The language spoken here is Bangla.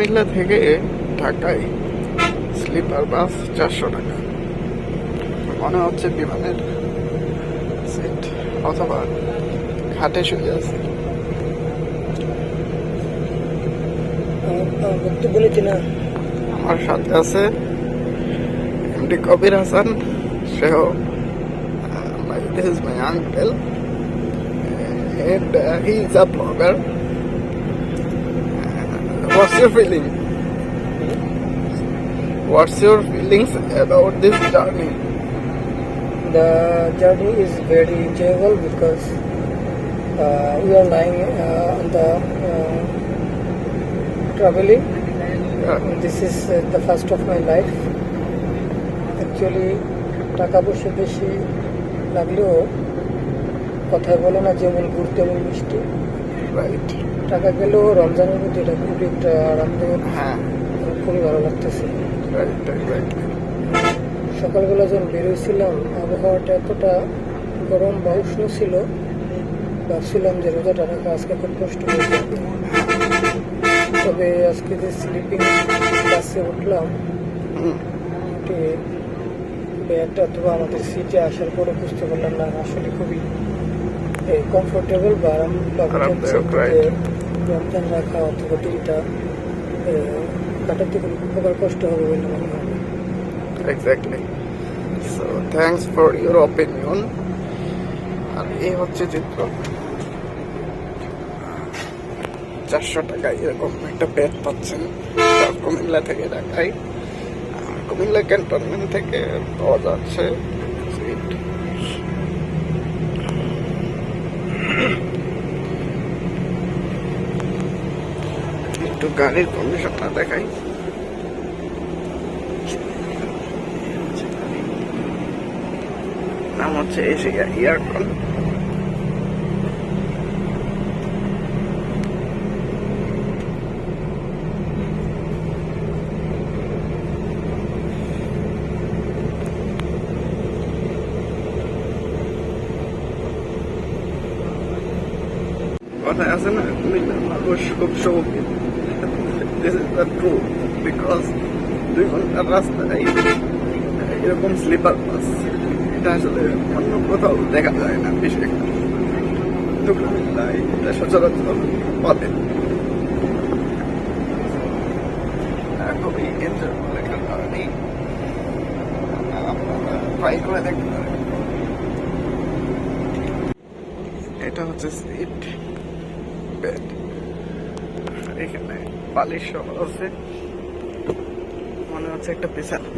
কুমিল্লা থেকে ঢাকায় স্লিপার বাস চারশো টাকা। মনে হচ্ছে বিমানের সিট অথবা ঘাটে শুয়ে আছে। আমার সাথে আছে এমডি কবির হাসান সেও this is my uncle and uh, he is a blogger. Uh, what's your feeling? What's your feelings about this journey? The journey is very enjoyable because uh, we are lying uh, on the uh, traveling. Yeah. This is uh, the first of my life. Actually, টাকা পয়সা বেশি লাগলেও কথায় বলে না যেমন তেমন মিষ্টি Right. টাকা গেলেও রমজানের মধ্যে এটা খুবই একটা আরামদায়ক হ্যাঁ। খুবই ভালো লাগতেছে। রাইট রাইট সকালবেলা যখন বেরোইছিলাম আবহাওয়াটা এতটা গরম বা উষ্ণ ছিল ভাবছিলাম যে রোজাটা রাখা আজকে খুব কষ্ট হয়ে যাবে। তবে আজকে যে স্লিপিং বাসে উঠলাম ব্যাগটা অথবা আমাদের সিটে আসার পরে বুঝতে পারলাম না আসলে খুবই কমফোর্টেবল বা আরাম আরামদায়ক. রমজান রাখা অথবা এ, কাটাতে কোনো প্রকার কষ্ট হবে বলে মনে হয়। Exactly so thanks for your opinion আর এই হচ্ছে চিত্র। চারশো টাকায় এরকম একটা বেড পাচ্ছেন। কুমিল্লা থেকে ঢাকায়। কুমিল্লা ক্যান্টনমেন্ট থেকে পাওয়া যাচ্ছে সিট একটু গাড়ির কন্ডিশনটা দেখাই। নাম হচ্ছে এশিয়া ইয়ারকন কথায় আছে না কুমিল্লার মানুষ খুব শৌখিন this is the true because দুই ঘণ্টার রাস্তায় এরকম স্লিপার বাস এটা আসলে অন্য কোথাও দেখা যায় না বেশি একটা এটা সচরাচর আহ, খুবই এনজয়েবল একটা জার্নি আপনারা ট্রাই করে এটা হচ্ছে সিট বেড এখানে বালিশ সহ আছে। মনে হচ্ছে একটা বিছানা